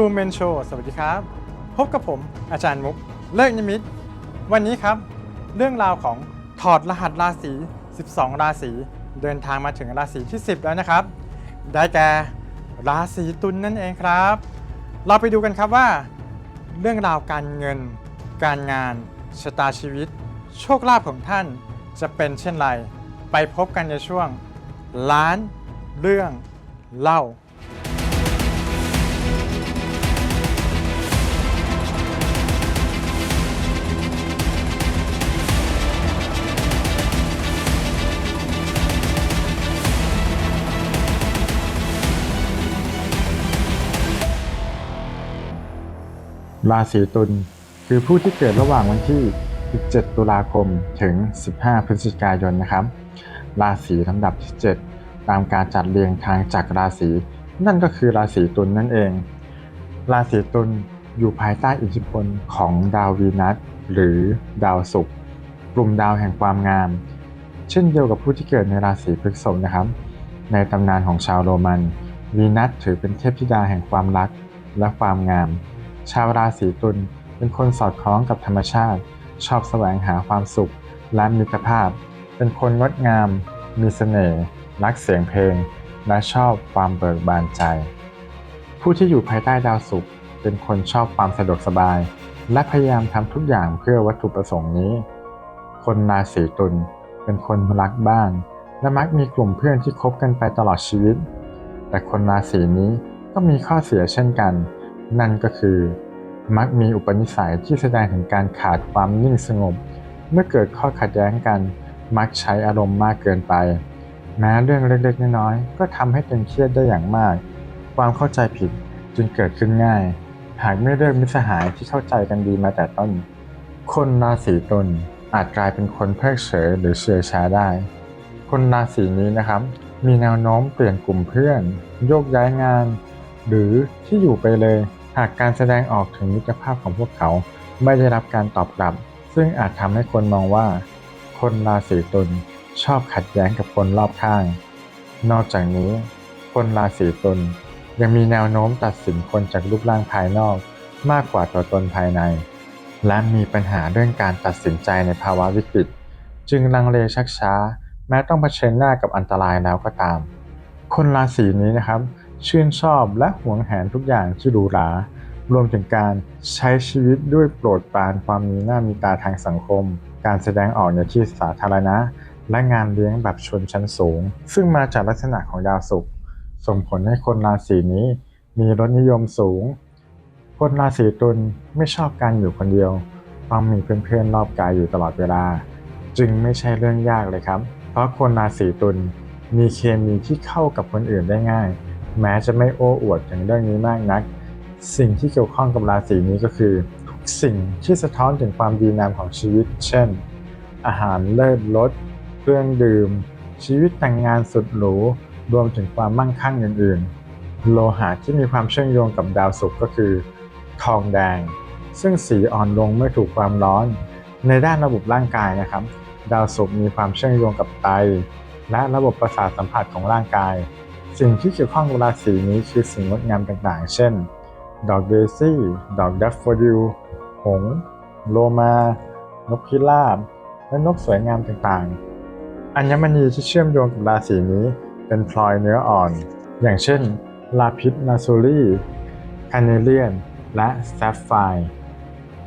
True Men Show สวัสดีครับ พบกับผมอาจารย์มุก เลิกนิมิต วันนี้ครับ เรื่องราวของถอดรหัสราศี 12 ราศีเดินทางมาถึงราศีที่ 10 แล้วนะครับ ได้แก่ราศีตุลนนั่นเองครับ เราไปดูกันครับว่า เรื่องราวการเงิน การงานชะตาชีวิต โชคลาภของท่านจะเป็นเช่นไร ไปพบกันในช่วง ล้าน เรื่องเล่า ราศีตุลคือผู้ที่เกิดระหว่างวันที่ 17 ตุลาคมถึง 15 พฤศจิกายนนะครับ ราศีลำดับที่ 7 ตามการจัดเรียงทางจากรราศี นั่นก็คือราศีตุลนั่นเอง ราศีตุลอยู่ภายใต้อิทธิพลของดาววีนัสหรือดาวศุกร์กลุ่มดาวแห่งความงาม เช่นเดียวกับผู้ที่เกิดในราศีพฤษภนะครับ ในตำนานของชาวโรมันวีนัสถือเป็นเทพธิดาแห่งความรักและความงาม ชาวราศีตุลเป็นคนสอดคล้องกับธรรมชาติ ชอบแสวงหาความสุข และมิตรภาพ เป็นคนงดงาม มีเสน่ห์รักเสียงเพลง และชอบความเบิกบานใจ ผู้ที่อยู่ภายใต้ดาวศุกร์เป็นคนชอบความสะดวกสบาย และพยายามทำทุกอย่างเพื่อวัตถุประสงค์นี้ คนราศีตุลเป็นคนรักบ้าน และมักมีกลุ่มเพื่อนที่คบกันไปตลอดชีวิต แต่คนราศีนี้ก็มีข้อเสียเช่นกัน นั่นก็คือมักมีอุปนิสัยที่แสดงถึงการขาดความนิ่งสงบ เมื่อเกิดข้อขัดแย้งกัน มักใช้อารมณ์มากเกินไป แม้เรื่องเล็กๆน้อยๆก็ทำให้ตึงเครียดได้อย่างมาก ความเข้าใจผิดจึงเกิดขึ้นง่าย หากไม่เลือกมิตรสหายที่เข้าใจกันดีมาแต่ต้น คนราศีตุลอาจกลายเป็นคนเพิกเฉยหรือเชื่อช้าได้ คนราศีนี้นะครับ มีแนวโน้มเปลี่ยนกลุ่มเพื่อน โยกย้ายงาน หรือที่อยู่ไปเลย หากการแสดงออกถึงมิตรภาพของพวกเขาไม่ได้รับการตอบรับ ซึ่งอาจทำให้คนมองว่า คนราศีตุลชอบขัดแย้งกับคนรอบข้าง นอกจากนี้ คนราศีตุลยังมีแนวโน้มตัดสินคนจากรูปร่างภายนอกมากกว่าตัวตนภายใน และมีปัญหาเรื่องการตัดสินใจในภาวะวิกฤต จึงลังเลชักช้า แม้ต้องเผชิญหน้ากับอันตรายแล้วก็ตาม คนราศีนี้นะครับ ชื่นชอบและหวงแหนทุกอย่างที่หรูหรารวมถึงการใช้ชีวิตด้วยโปรดปรานความมีหน้ามีตาทางสังคม การแสดงออกในที่สาธารณะ และงานเลี้ยงแบบชนชั้นสูง ซึ่งมาจากลักษณะของดาวศุกร์ส่งผลให้คนราศีนี้มีรสนิยมสูง คนราศีตุลไม่ชอบการอยู่คนเดียว ต้องมีเพื่อนๆรอบกายอยู่ตลอดเวลา จึงไม่ใช่เรื่องยากเลยครับ เพราะคนราศีตุลมีเคมีที่เข้ากับคนอื่นได้ง่าย แม้จะไม่โอ้อวดถึงเรื่องนี้มากนัก สิ่งที่เกี่ยวข้องกับราศีนี้ก็คือ ทุกสิ่งที่สะท้อนถึงความดีงามของชีวิต เช่น อาหารเลิศรสเครื่องดื่ม ชีวิตแต่งงานสุดหรูรวมถึงความมั่งคั่งอื่นๆ โลหะที่มีความเชื่อมโยงกับดาวศุกร์ก็คือ ทองแดง ซึ่งสีอ่อนลงเมื่อถูกความร้อน ในด้านระบบร่างกายนะครับ ดาวศุกร์มีความเชื่อมโยงกับไต และระบบประสาทสัมผัสของร่างกาย สิ่งที่เกี่ยวข้องกับราศีนี้คือสิ่งงดงามต่างๆ เช่น ดอกเดซี่ ดอกดัฟโฟดิลหงส์โลมา นกพิราบ และนกสวยงามต่างๆ อัญมณีที่เชื่อมโยงกับราศีนี้เป็นพลอยเนื้ออ่อน อย่างเช่น ลาพิสลาซูรีคาเนเลียน และแซฟไฟร์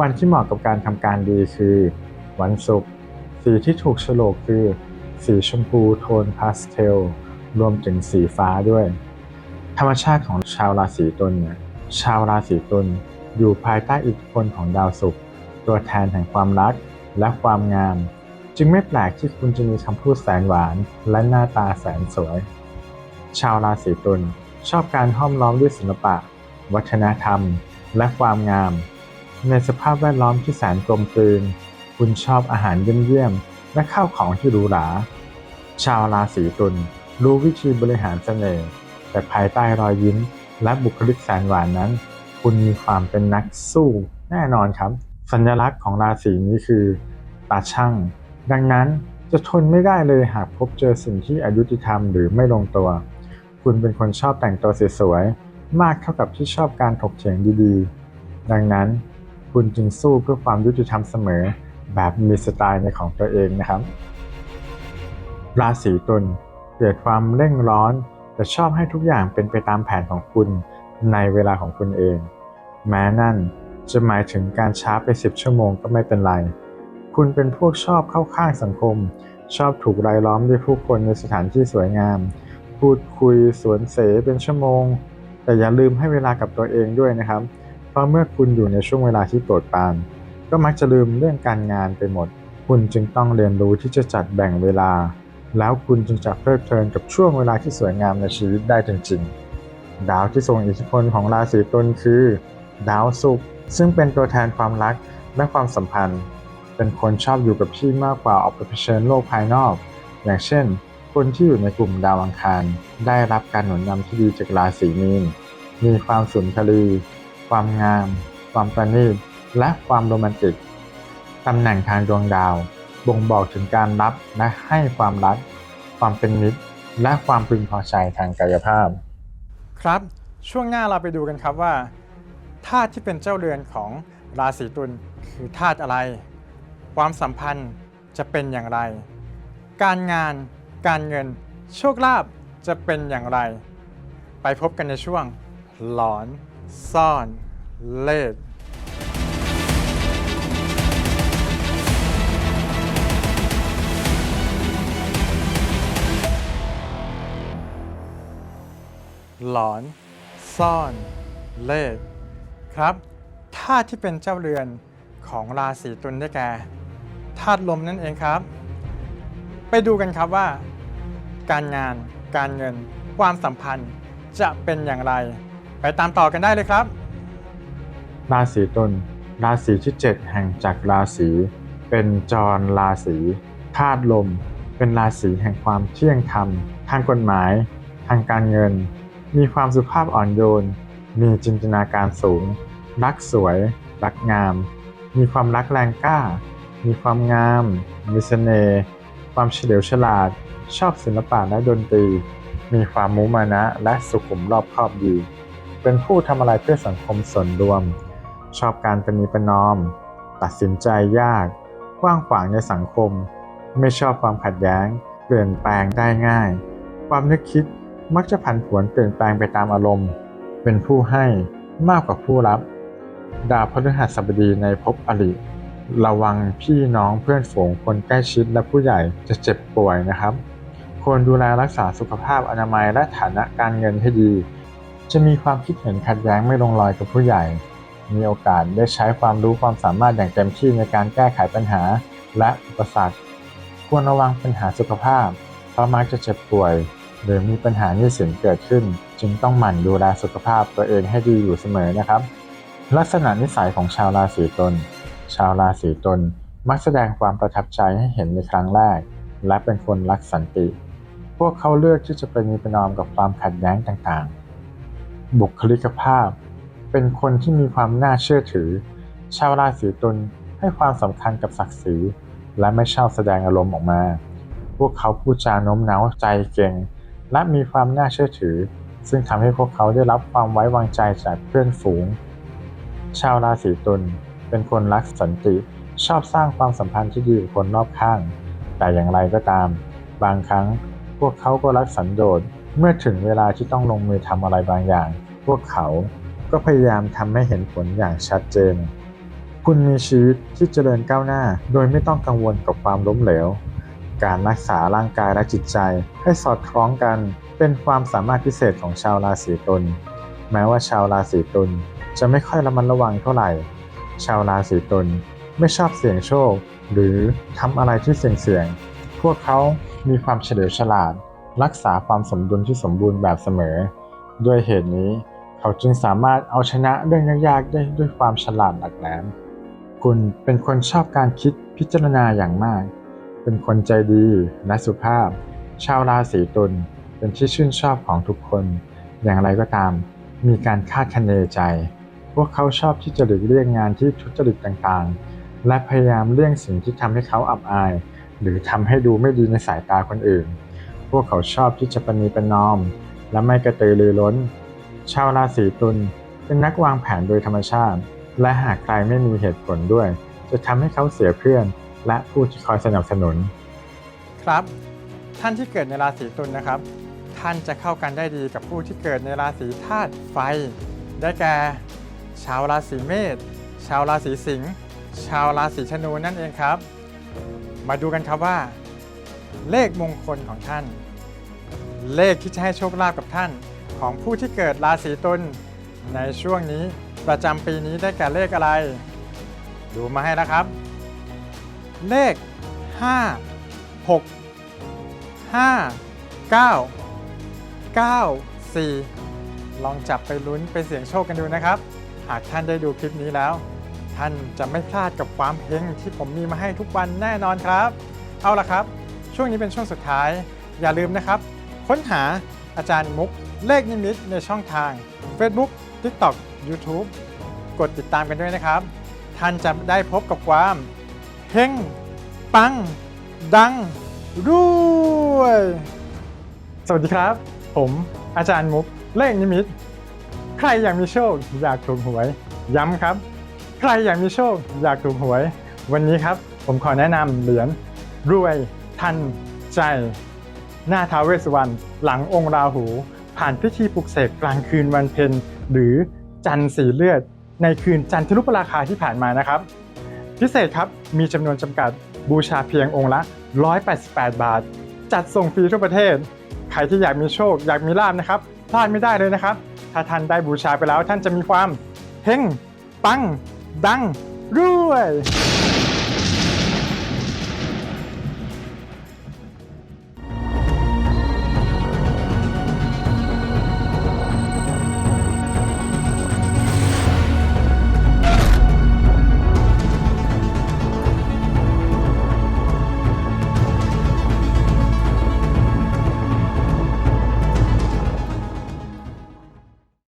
วันที่เหมาะกับการทำการดีคือ วันศุกร์ สีที่ถูกโฉลกคือ สีชมพูโทนพาสเทล รวมถึงสีฟ้าด้วย ธรรมชาติของชาวราศีตุลเนี่ยชาวราศีตุลอยู่ภายใต้อิทธิพลของดาวศุกร์ตัวแทนแห่งความรักและความงาม จึงไม่แปลกที่คุณจะมีคำพูดแสนหวาน และหน้าตาแสนสวย ชาวราศีตุลชอบการห้อมล้อมด้วยศิลปะ วัฒนธรรม และความงาม ในสภาพแวดล้อมที่แสนกลมกลืน คุณชอบอาหารเยี่ยมๆและข้าวของที่หรูหรา ชาวราศีตุล รู้วิธีบริหารเสน่ห์แต่ภายใต้รอยยิ้ม และบุคลิกแสนหวานนั้น คุณมีความเป็นนักสู้แน่นอนครับ สัญลักษณ์ของราศีนี้คือตาช่าง ดังนั้นจะทนไม่ได้เลยหากพบเจอสิ่งที่อายุติธรรมหรือไม่ลงตัว คุณเป็นคนชอบแต่งตัวสวยๆ มากเท่ากับที่ชอบการถกเถียงดีๆ ดังนั้นคุณจึงสู้เพื่อความยุติธรรมเสมอ แบบมีสไตล์ในของตัวเองนะครับ ราศีตุล เกิดความเร่งร้อน แต่ชอบให้ทุกอย่างเป็นไปตามแผนของคุณในเวลาของคุณเอง แม้นั่นจะหมายถึงการช้าไป 10 ชั่วโมงก็ไม่เป็นไร คุณเป็นพวกชอบเข้าข้างสังคม ชอบถูกรายล้อมด้วยผู้คนในสถานที่สวยงาม พูดคุยสวนเสเป็นชั่วโมง แต่อย่าลืมให้เวลากับตัวเองด้วยนะครับ เพราะเมื่อคุณอยู่ในช่วงเวลาที่โปรดปราน ก็มักจะลืมเรื่องการงานไปหมด คุณจึงต้องเรียนรู้ที่จะจัดแบ่งเวลา แล้วคุณจึงจะเพลิดเพลินกับช่วงเวลาที่สวยงามในชีวิตได้จริงๆ ดาวที่ทรงอิทธิพลของราศีตุลคือ ดาวศุกร์ซึ่งเป็นตัวแทนความรักและความสัมพันธ์ เป็นคนชอบอยู่กับที่มากกว่าออกไปเผชิญโลกภายนอก อย่างเช่น คนที่อยู่ในกลุ่มดาวอังคาร ได้รับการหนุนนำที่ดีจากราศีมีน มีความสุนทรีความงาม ความประณีตและความโรแมนติกตำแหน่งทางดวงดาว บ่งบอกถึงการรับและให้ความรัก ความเป็นมิตร และความพึงพอใจทางกายภาพ ครับ ช่วงหน้าเราไปดูกันครับว่าธาตุที่เป็นเจ้าเรือนของราศีตุลคือธาตุอะไร ความสัมพันธ์จะเป็นอย่างไร การงาน การเงิน โชคลาภจะเป็นอย่างไร ไปพบกันในช่วง หลอน ซ่อน เล่ห์ หลอน ซ่อน เล่ห์ครับธาตุที่เป็นเจ้าเรือนของราศีตุลได้แก่ธาตุลมนั่นเองครับ ไปดูกันครับว่า การงาน การเงิน ความสัมพันธ์จะเป็นอย่างไร ไปตามต่อกันได้เลยครับ ราศีตุลราศีที่7แห่งจากราศี เป็นจรราศีธาตุลม เป็นราศีแห่งความเที่ยงธรรม ทางกฎหมาย ทางการเงิน มีความสุภาพอ่อนโยน มีจินตนาการสูง รักสวย รักงาม มีความรักแรงกล้า มีความงาม มีเสน่ห์ ความเฉลียวฉลาด ชอบศิลปะและดนตรี มีความมุมานะและสุขุมรอบคอบดี เป็นผู้ทำอะไรเพื่อสังคมส่วนรวม ชอบการประนีประนอม ตัดสินใจยาก กว้างขวางในสังคม ไม่ชอบความขัดแย้ง เปลี่ยนแปลงได้ง่าย ความนึกคิด มักจะผันผวนเปลี่ยนแปลงไปตามอารมณ์ เป็นผู้ให้มากกว่าผู้รับ ดาวพฤหัสบดีในภพอริระวังพี่น้องเพื่อนฝูงคนใกล้ชิดและผู้ใหญ่จะเจ็บป่วยนะครับ ควรดูแลรักษาสุขภาพอนามัยและฐานะการเงินให้ดี จะมีความคิดเห็นขัดแย้งไม่ลงรอยกับผู้ใหญ่ มีโอกาสได้ใช้ความรู้ความสามารถอย่างเต็มที่ในการแก้ไขปัญหาและอุปสรรค ควรระวังปัญหาสุขภาพเพราะมักจะเจ็บป่วย หรือมีปัญหาหนี้สินเกิดขึ้น จึงต้องหมั่นดูแลสุขภาพตัวเองให้ดีอยู่เสมอนะครับ ลักษณะนิสัยของชาวราศีตุลชาวราศีตุลมักแสดงความประทับใจให้เห็นในครั้งแรก และเป็นคนรักสันติ พวกเขาเลือกที่จะไปมีประนอมกับความขัดแย้งต่างๆ บุคลิกภาพ เป็นคนที่มีความน่าเชื่อถือ ชาวราศีตุลให้ความสำคัญกับศักดิ์ศรีและไม่ชอบแสดงอารมณ์ออกมา พวกเขาพูดจาโน้มน้าวใจเก่ง และมีความน่าเชื่อถือ ซึ่งทำให้พวกเขาได้รับความไว้วางใจจากเพื่อนฝูง ชาวราศีตุลเป็นคนรักสันติ ชอบสร้างความสัมพันธ์ที่ดีกับคนรอบข้าง แต่อย่างไรก็ตาม บางครั้งพวกเขาก็รักสันโดษเมื่อถึงเวลาที่ต้องลงมือทำอะไรบางอย่าง พวกเขาก็พยายามทำให้เห็นผลอย่างชัดเจน คุณมีชีวิตที่เจริญก้าวหน้า โดยไม่ต้องกังวลกับความล้มเหลว การรักษาร่างกายและจิตใจ ให้สอดคล้องกันเป็นความสามารถพิเศษของชาวราศีตุลแม้ว่าชาวราศีตุลจะไม่ค่อยระมัดระวังเท่าไหร่ ชาวราศีตุลไม่ชอบเสี่ยงโชค หรือทำอะไรที่เสี่ยงๆพวกเขามีความเฉลียวฉลาด รักษาความสมดุลที่สมบูรณ์แบบเสมอ ด้วยเหตุนี้เขาจึงสามารถเอาชนะเรื่องยากๆได้ด้วยความฉลาดหลักแหลมคุณเป็นคนชอบการคิดพิจารณาอย่างมาก เป็นคนใจดีและสุภาพ ชาวราศีตุลเป็นที่ชื่นชอบของทุกคน อย่างไรก็ตาม มีการคาดคะเนใจ พวกเขาชอบที่จะหลีกเลี่ยงงานที่ทุจริตต่างๆ และพยายามเลี่ยงสิ่งที่ทำให้เขาอับอาย หรือทำให้ดูไม่ดีในสายตาคนอื่น พวกเขาชอบที่จะประนีประนอม และไม่กระตือรือร้น ชาวราศีตุลเป็นนักวางแผนโดยธรรมชาติ และหากใครไม่มีเหตุผลด้วย จะทำให้เขาเสียเพื่อน และผู้คอยสนับสนุน ครับ ท่านที่เกิดในราศีตุลนะครับ ท่านจะเข้ากันได้ดีกับผู้ที่เกิดในราศีธาตุไฟ ได้แก่ชาวราศีเมษชาวราศีสิงห์ชาวราศีธนูนั่นเองครับ มาดูกันครับว่า เลขมงคลของท่าน เลขที่จะให้โชคลาภกับท่านของผู้ที่เกิดราศีตุลในช่วงนี้ประจำปีนี้ได้แก่เลขอะไร ดูมาให้แล้วครับ เลข 5 6 5 9 9 4 ลองจับไปลุ้นไปเสี่ยงโชคกันดูนะครับ หากท่านได้ดูคลิปนี้แล้ว ท่านจะไม่พลาดกับความเฮงที่ผมมีมาให้ทุกวันแน่นอนครับ เอาละครับ ช่วงนี้เป็นช่วงสุดท้าย อย่าลืมนะครับ ค้นหาอาจารย์มุกเลขนิมิตในช่องทาง Facebook TikTok YouTube กดติดตามกันด้วยนะครับ ท่านจะได้พบกับความ เฮงปัง ดังด้วยสวัสดีครับ ผมอาจารย์มุกเลขนิมิต ใครอยากมีโชค อยากถูกหวย ย้ำครับ ใครอยากมีโชค อยากถูกหวย วันนี้ครับ ผมขอแนะนำเหรียญรวย ทัน ใจ หน้าท้าวเวสสวรรณหลังองค์ราหู ผ่านพิธีปลุกเสกกลางคืนวันเพ็ญหรือจันทร์สีเลือด ในคืนจันทรุปราคาที่ผ่านมานะครับ พิเศษครับ มีจำนวนจำกัดบูชาเพียงองค์ละ 188 บาท จัดส่งฟรีทั่วประเทศ ใครที่อยากมีโชคอยากมีลาบนะครับ พลาดไม่ได้เลยนะครับ ถ้าท่านได้บูชาไปแล้วท่านจะมีความเฮงปัง ดังรวย